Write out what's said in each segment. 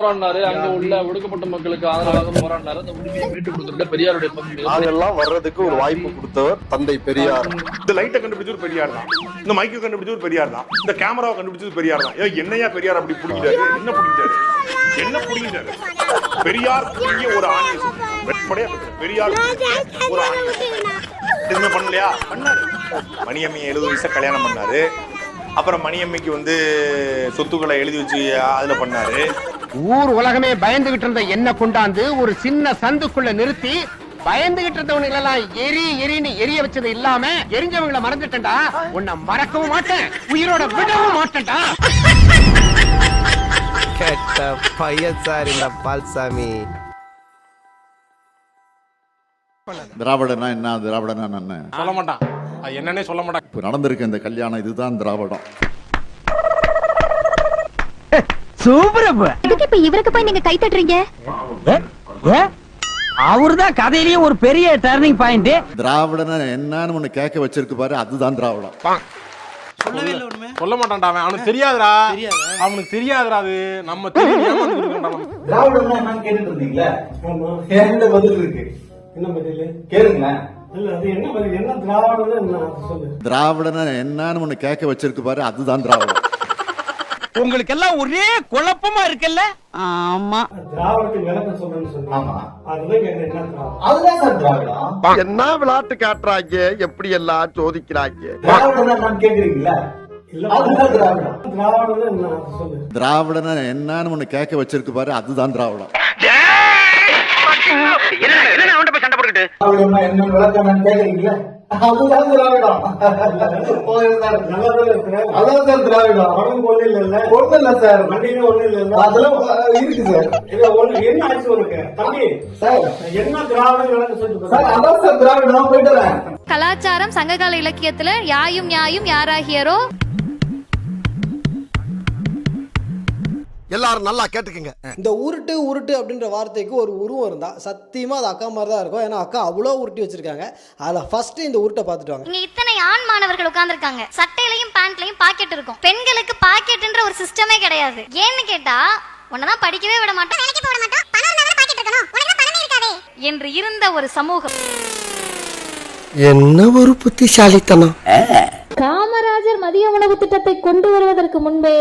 போராடினாரு. அங்க உள்ள ஒடுக்கப்பட்ட மக்களுக்கு ஆதரவாக போராடினாரு. அந்த உரிமையை மீட்டு கொடுத்துருக்க பெரியாருடைய பங்கு நாங்கெல்லாம் வர்றதுக்கு ஒரு வாய்ப்பு கொடுத்தவர் தந்தை பெரியார். இந்த லைட்டை கண்டுபிடிச்சது பெரியார் தான். இந்த மைக்கை கண்டுபிடிச்சது பெரியார் தான். இந்த கேமராவை கண்டுபிடிச்சது பெரியார் தான். ஏன் என்னையா பெரியார் அப்படி பிடிக்கிட்டாரு என்ன பிடிக்கிட்டாரு என்ன பிடிக்கிட்டாரு பெரியார் புடிங்கிய ஒரு ஆணையை சொல்லு. வெளிப்படையா. பெரியார். ஒரு ஆணையை எதுவுமே பண்ணலையா? பண்ணாரு. மணியம்மை எழுபது வயசா கல்யாணம் பண்ணாரு. அப்புறம் மணியம்மைக்கு வந்து சொத்துக்களை எழுதி வச்சு அதுல பண்ணாரு. ஊர் உலகமே பயந்துகிட்டு இருந்த என்ன கொண்டாந்து ஒரு சின்ன சந்துக்குள்ள நிறுத்தி பயந்துகிட்டு இருந்தவனுங்க எல்லாம் எரி எரின்னு எரிய வச்சது இல்லாம எரிஞ்சவங்களை மறந்துட்டேன்டா. உன்னை மறக்கவும் மாட்டேன் உயிரோட விடவும் மாட்டேன்டா. கெட்ட பையன் சார் இந்த பால்சாமி. திராவிடனா என்ன திராவிடனா என்ன? சொல்ல மாட்டான் அது என்னன்னே சொல்ல மாட்டான் இப்போ நடந்திருக்க இந்த கல்யாணம் இதுதான் திராவிடம். எதுக்கு இப்ப இவருக்கு போய் நீங்க கை தட்டுறீங்க? அவர்தான் கதையிலேயே ஒரு பெரிய டர்னிங் பாயிண்ட் திராவிடனா என்னன்னு ஒண்ணு கேட்க வச்சிருக்கு பாரு அதுதான் திராவிடம். சொல்ல மாட்டான்டா அவன். அவனுக்கு தெரியாதுடா. அவனுக்கு தெரியாதுடா அது. நம்ம. திராவிடம்னா என்னன்னு கேட்டுட்டு இருந்தீங்களா? பதில் இருக்கு. என்ன பதில்? கேளுங்களேன். இல்ல அது என்ன பதில்? என்ன திராவிடம் என்ன சொல்லு திராவிடனா என்னன்னு ஒண்ணு கேட்க வச்சிருக்கு பாரு அதுதான் திராவிடம். உங்களுக்கு எல்லாம் ஒரே குழப்பமா இருக்குல்ல? ஆமா. என்ன விளையாட்டு காட்டுறாங்க எப்படி எல்லாம் சோதிக்கிறாங்க திராவிடனா என்னன்னு ஒண்ணு கேட்க வச்சிருக்கு பாரு அதுதான் திராவிடம். என்ன விளக்கம் கேக்குறீங்களா அதுதான் திராவிடம் அதான் சார் திராவிடம் உடம்பு ஒண்ணு இல்ல ஒண்ணு இல்ல சார் வண்டியில ஒண்ணு இல்ல அதெல்லாம் இருக்கு சார் இல்ல ஒண்ணு என்ன ஆச்சு உனக்கு தம்பி சார் என்ன திராவிடம் சார் அதான் சார் திராவிடம் போயிட்டு கலாச்சாரம் சங்ககால இலக்கியத்துல யாயும் யாயும் யாராகியரோ? எல்லாரும் நல்லா கேட்டுக்கங்க. இந்த உருட்டு உருட்டு அப்படின்ற வார்த்தைக்கு ஒரு உருவம் இருந்தா சத்தியமா அது அக்கா மாதிரி தான் இருக்கும். ஏன்னா அக்கா அவ்வளோ உருட்டி வச்சிருக்காங்க. அதுல ஃபர்ஸ்ட் இந்த உருட்டை பார்த்துட்டு வாங்க. இங்க இத்தனை ஆண் மாணவர்கள் உட்கார்ந்திருக்காங்க. சட்டையிலையும் பேண்ட்லயும் பாக்கெட் இருக்கும். பெண்களுக்கு பாக்கெட்ன்ற ஒரு சிஸ்டமே கிடையாது. ஏன்னு கேட்டா உன்னதான் படிக்கவே விட மாட்டோம் வேலைக்கு போட மாட்டோம். பணம் இருந்தா பாக்கெட் இருக்கணும். உனக்கு பணமே இருக்காதே. என்று இருந்த ஒரு சமூகம். என்ன ஒரு புத்திசாலித்தனம். காமராஜர் மதிய உணவு திட்டத்தை கொண்டு வருவதற்கு முன்பே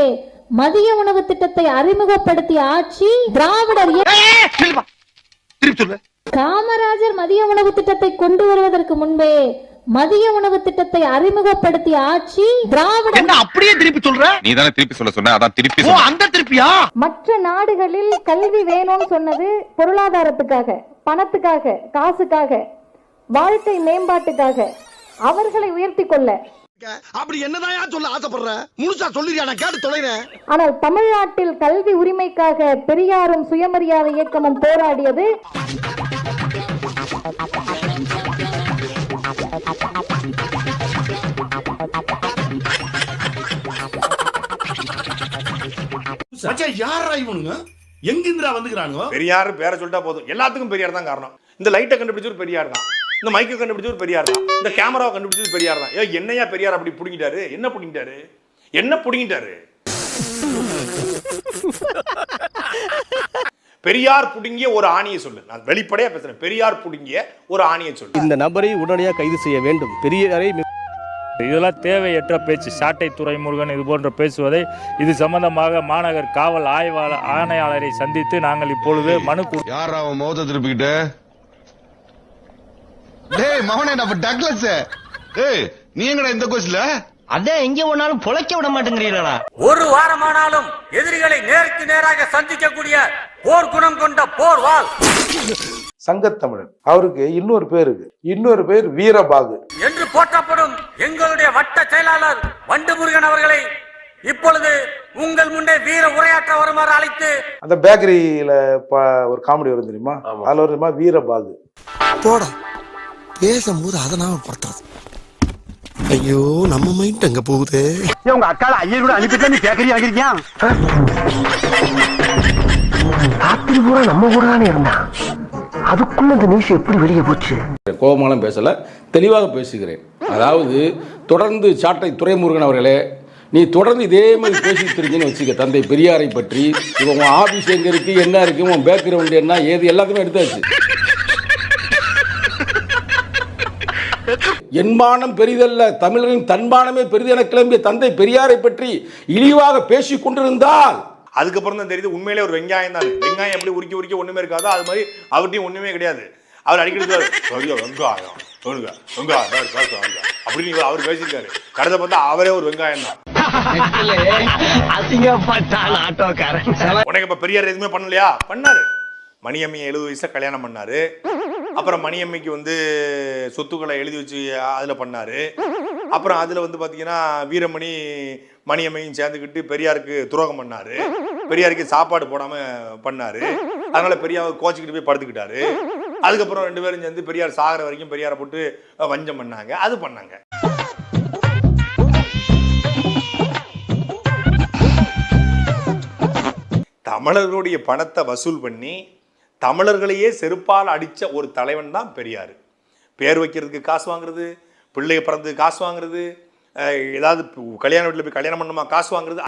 மதிய உணவு திட்டத்தை அறிமுகப்படுத்திய ஆட்சி திராவிடர் காமராஜர் மதிய உணவு திட்டத்தை கொண்டு வருவதற்கு முன்பே மதிய உணவு திட்டத்தை அறிமுகப்படுத்திய ஆட்சி திராவிடர் அப்படியே திருப்பி சொல்ற? நீ தானே திருப்பி சொல்ல சொன்ன அதான் திருப்பி அந்த திருப்பியா? மற்ற நாடுகளில் கல்வி வேணும்னு சொன்னது பொருளாதாரத்துக்காக பணத்துக்காக காசுக்காக வாழ்க்கை மேம்பாட்டுக்காக. அவர்களை உயர்த்தி கொள்ள அப்படி என்னதான் சொல்ல ஆசைப்படுற? முழுசா சொல்லிருயா நான் கேட்டு தொலைறேன். ஆனால் தமிழ்நாட்டில் கல்வி உரிமைக்காக பெரியாரும் சுயமரியாதை இயக்கமும் போராடியது யாரா இவனுங்க? எங்கிந்திரா வந்துக்கிறானுங்க? பெரியார் பேரை சொல்லிட்டா போதும். எல்லாத்துக்கும் பெரியார் தான் காரணம். இந்த லைட்டை கண்டுபிடிச்சது பெரியார் தான். இந்த மைக்கை கண்டுபிடிச்சது பெரியார் தான். இந்த கேமராவை கண்டுபிடிச்சது பெரியார் தான். ஏன் என்னையா பெரியார் அப்படி பிடிங்கிட்டாரு? என்ன பிடிங்கிட்டாரு? என்ன பிடிங்கிட்டாரு? பெரியார் புடுங்கிய ஒரு ஆணியை சொல்லு. நான் வெளிப்படையா பேசுறேன். பெரியார் புடுங்கிய ஒரு ஆணியை சொல்லு. இந்த நபரை உடனடியாக கைது செய்ய வேண்டும். பெரியரை இதெல்லாம் தேவையற்ற பேச்சு. சாட்டை துறைமுருகன் இது போன்ற பேசுவதை இது சம்பந்தமாக மாநகர் காவல் ஆய்வாளர் ஆணையாளரை சந்தித்து நாங்கள் இப்பொழுது மனு கொடு- யார் அவன் மோத திருப்பிக்கிட்டு? டேய் மவனே நம்ம டக்ளஸ். ஏய் நீ எங்கடா இந்த கோஸ்ல அதான் எங்க ஒன்னாலும் பொழைக்க விட மாட்டேங்கிறீங்களா ஒரு வாரமானாலும் எதிரிகளை நேருக்கு நேராக சந்திக்கக்கூடிய போர் குணம் கொண்ட போர் வாள் சங்கத்தமிழன். அவருக்கு இன்னொரு பேர் இருக்கு. இன்னொரு பேர் வீரபாகு. என்று போற்றப்படும் எங்களுடைய வட்ட செயலாளர் வண்டு முருகன் அவர்களை இப்பொழுது உங்கள் முன்னே வீர உரையாற்ற வருமாறு அழைத்து அந்த பேக்கரியில ஒரு காமெடி வரும் தெரியுமா? அதுல ஒரு தெரியுமா? வீரபாகு. போடா. பேசும்போது அதை நாம படுத்துறது ஐயோ நம்ம மைண்ட் அங்க போகுது? உங்க அக்கால ஐயர் கூட அனுப்பிட்டு நீ பேக்கரி ஆகிருக்கியா ராத்திரி பூரா நம்ம கூட தானே இருந்தான் அதுக்குள்ள இந்த நியூஸ் எப்படி வெளியே போச்சு? கோபமாலாம் பேசல. தெளிவாக பேசுகிறேன். அதாவது தொடர்ந்து சாட்டை துரைமுருகன் அவர்களே நீ தொடர்ந்து இதே மாதிரி பேசிட்டு இருந்தீங்கன்னு வச்சுக்க தந்தை பெரியாரை பற்றி இப்போ உன் ஆபீஸ் எங்க இருக்கு என்ன இருக்கு உன் பேக்ரவுண்ட் என்ன ஏது எல்லாத்தையுமே எடுத்தாச்சு. என்மானம் பெரிதல்ல தமிழரின் தன்மானமே பெரிது என கிளம்பிய தந்தை பெரியாரை பற்றி இழிவாக பேசிக் கொண்டிருந்தால். அதுக்கப்புறம் தான் தெரியுது உண்மையிலே ஒரு வெங்காயம் தான். வெங்காயம் எப்படி உரிக்க உரிக்க ஒண்ணுமே இருக்காதோ அது மாதிரி அவர்கிட்டயும் ஒண்ணுமே கிடையாது. அவர் அடிக்கடி வெங்காயம் சொல்லுங்க வெங்காயம் பாரு, பாரு, வெங்காயம்." அப்படின்னு அவர் பேசியிருக்காரு. கடைசியில் பார்த்தா அவரே ஒரு வெங்காயம் தான். உனக்கு இப்ப பெரியார் எதுவுமே பண்ணலையா? பண்ணாரு. மணியம்மையை எழுபது வயசுல கல்யாணம் பண்ணாரு. அப்புறம் மணியம்மைக்கு வந்து சொத்துக்களை எழுதி வச்சு அதில் பண்ணாரு. அப்புறம் அதில் வந்து பார்த்தீங்கன்னா வீரமணி மணியம்மையும் சேர்ந்துக்கிட்டு பெரியாருக்கு துரோகம் பண்ணாரு. பெரியாருக்கு சாப்பாடு போடாம பண்ணாரு. அதனால பெரியார் கோச்சிக்கிட்டு போய் படுத்துக்கிட்டாரு. அதுக்கப்புறம் ரெண்டு பேரும் சேர்ந்து பெரியார் சாகிற வரைக்கும் பெரியாரை போட்டு வஞ்சம் பண்ணாங்க. அது பண்ணாங்க. தமிழர்களுடைய பணத்தை வசூல் பண்ணி தமிழர்களையே செருப்பால் அடிச்ச ஒரு தலைவன் தான் பெரியார். பேர் வைக்கிறதுக்கு காசு வாங்குறது பிள்ளைய பிறந்ததுக்கு காசு வாங்குறது ஏதாவது கல்யாண வீட்டில் போய் கல்யாணம் பண்ணுமா காசு வாங்குறது.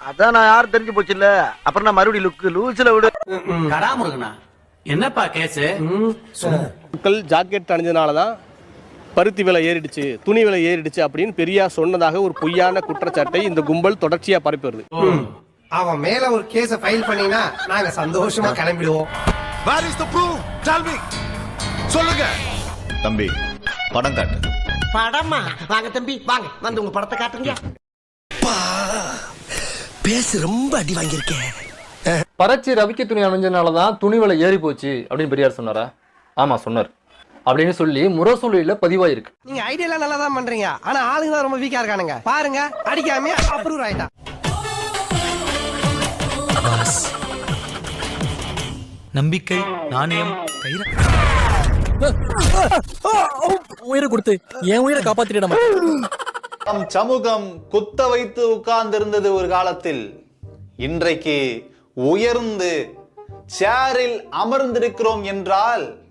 அதான் நான் யாரும் தெரிஞ்சு போச்சு இல்ல அப்புறம் நான் மறுபடியும் லுக்கு லூசில விடு. கடாமுருகனா என்னப்பா கேசு மக்கள் ஜாக்கெட் அணிஞ்சதுனால தான் பருத்தி விலை ஏறிடுச்சு துணி விலை ஏறிடுச்சு அப்படின்னு பெரியார் சொன்னதாக ஒரு பொய்யான குற்றச்சாட்டை இந்த கும்பல் தொடர்ச்சியா பரப்பி வருது. அவன் மேல ஒரு கேஸ ஃபைல் பண்ணினா நாங்க சந்தோஷமா கிளம்பிடுவோம். சொல்லுங்க. தம்பி படம் காட்டு. படமா? வாங்க தம்பி வாங்க. வந்து உங்க படத்தை காட்டுங்க. பேசு ரொம்ப அடி வாங்கியிருக்கேன் பறச்சி ரவிக்க துணி அணிஞ்சனால தான் துணி விலை ஏறி போச்சு அப்படின்னு பெரியார் சொன்னாரா? ஆமா சொன்னார். அப்படின்னு சொல்லி முரசொலியில பதிவாயிருக்கு. நீங்க ஐடியா நல்லா தான் பண்றீங்க. ஆனா ஆளுங்க தான் ரொம்ப வீக்கா இருக்கானுங்க. பாருங்க அடிக்காம அப்ரூவ் ஆயிட்டான். நம்பிக்கை நாணயம் உயிரை கொடுத்து என் உயிரை காப்பாத்திட நம் சமூகம் குத்த வைத்து உட்கார்ந்திருந்தது ஒரு காலத்தில். இன்றைக்கு உயர்ந்து சேரில் அமர்ந்திருக்கிறோம் என்றால்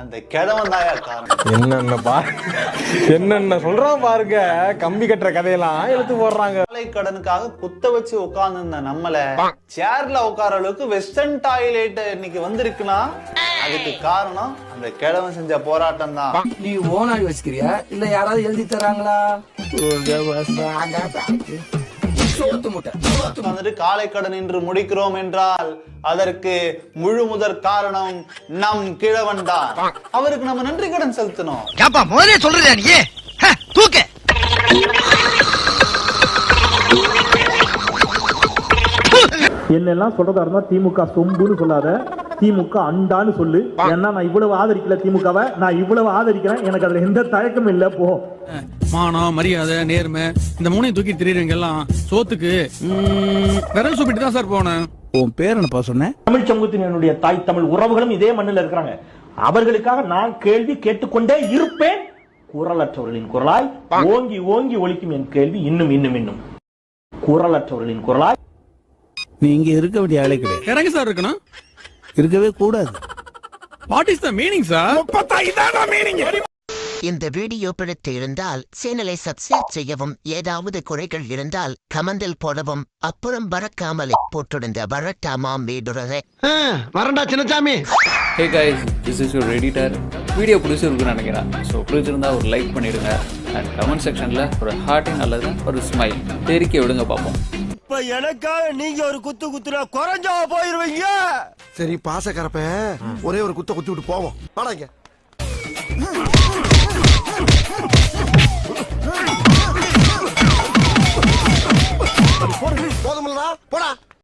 அந்த கிழவன் தாயா காரணம்? என்னென்ன பா என்னென்ன சொல்றான் பாருங்க. கம்பி கட்டுற கதையெல்லாம் எடுத்து போடுறாங்க. வேலை கடனுக்காக குத்த வச்சு உட்கார்ந்திருந்த நம்மள சேர்ல உட்கார அளவுக்கு வெஸ்டர்ன் டாய்லெட் இன்னைக்கு வந்திருக்குன்னா அதுக்கு காரணம் அந்த கிழவன் செஞ்ச போராட்டம் தான். நீ ஓனாடி வச்சுக்கிறியா? இல்ல யாராவது எழுதி தராங்களா? வந்துட்டு காலை கடன் என்று முடிக்கிறோம் என்றால் அதற்கு முழு முதற் காரணம் நம் கிழவன் தான். அவருக்கு நம்ம நன்றி கடன் செலுத்தணும். ஏப்பா முதலே சொல்றியா நீ? தூக்க. என்னெல்லாம் சொல்றதா இருந்தா திமுக சொம்புன்னு சொல்லாத. திமுக அண்டான்னு சொல்லு. ஏன்னா நான் இவ்வளவு ஆதரிக்கல திமுகவை. நான் இவ்வளவு ஆதரிக்கிறேன். எனக்கு அதுல எந்த தயக்கமும் இல்ல. போ. மானம் மரியாதை நேர்மை இந்த மூணையும் தூக்கி திரியுறவங்க எல்லாம் சோத்துக்கு. விரல் சூப்பிட்டு தான் சார் போனேன். உன் பேர் என்னப்பா சொன்னேன் தமிழ் சமூகத்தினுடைய தாய் தமிழ் உறவுகளும் இதே மண்ணில் இருக்கிறாங்க. அவர்களுக்காக நான் கேள்வி கேட்டுக்கொண்டே இருப்பேன். குரலற்றவர்களின் குரலாய் ஓங்கி ஓங்கி ஒலிக்கும் என் கேள்வி இன்னும் இன்னும் இன்னும். குரலற்றவர்களின் குரலாய் நீ இங்க இருக்க வேண்டிய ஆளே கிடையாது. இறங்க சார் இருக்கணும். இருக்கவே கூடாது. What is the meaning sir இந்த வீடியோ பிடித்து இருந்தால் சேனலை சப்ஸ்கிரைப் செய்யவும் ஏதாவது குறைகள் இருந்தால் கமெண்டில் போடவும் அப்புறம் பறக்காமலே போட்டிருந்த வரட்டாமாம் வீடுறதை வரண்டா Chinnasamy hey guys this is your editor video பிடிச்சிருக்குன்னு நினைக்கிறேன். ஸோ பிடிச்சிருந்தா ஒரு லைக் பண்ணிடுங்க. அண்ட் கமெண்ட் செக்ஷனில் ஒரு ஹார்ட்டிங் அல்லது ஒரு ஸ்மைல் தெரிக்க விடுங்க பார்ப்போம். இப்ப எனக்காக நீங்க ஒரு குத்து குத்துனா குறைஞ்சா போயிருவீங்க. சரி பாசக்காரப்ப ஒரே ஒரு குத்த குத்தி விட்டு போவோம். வாடாங்க போதுமில்லடா. போடா.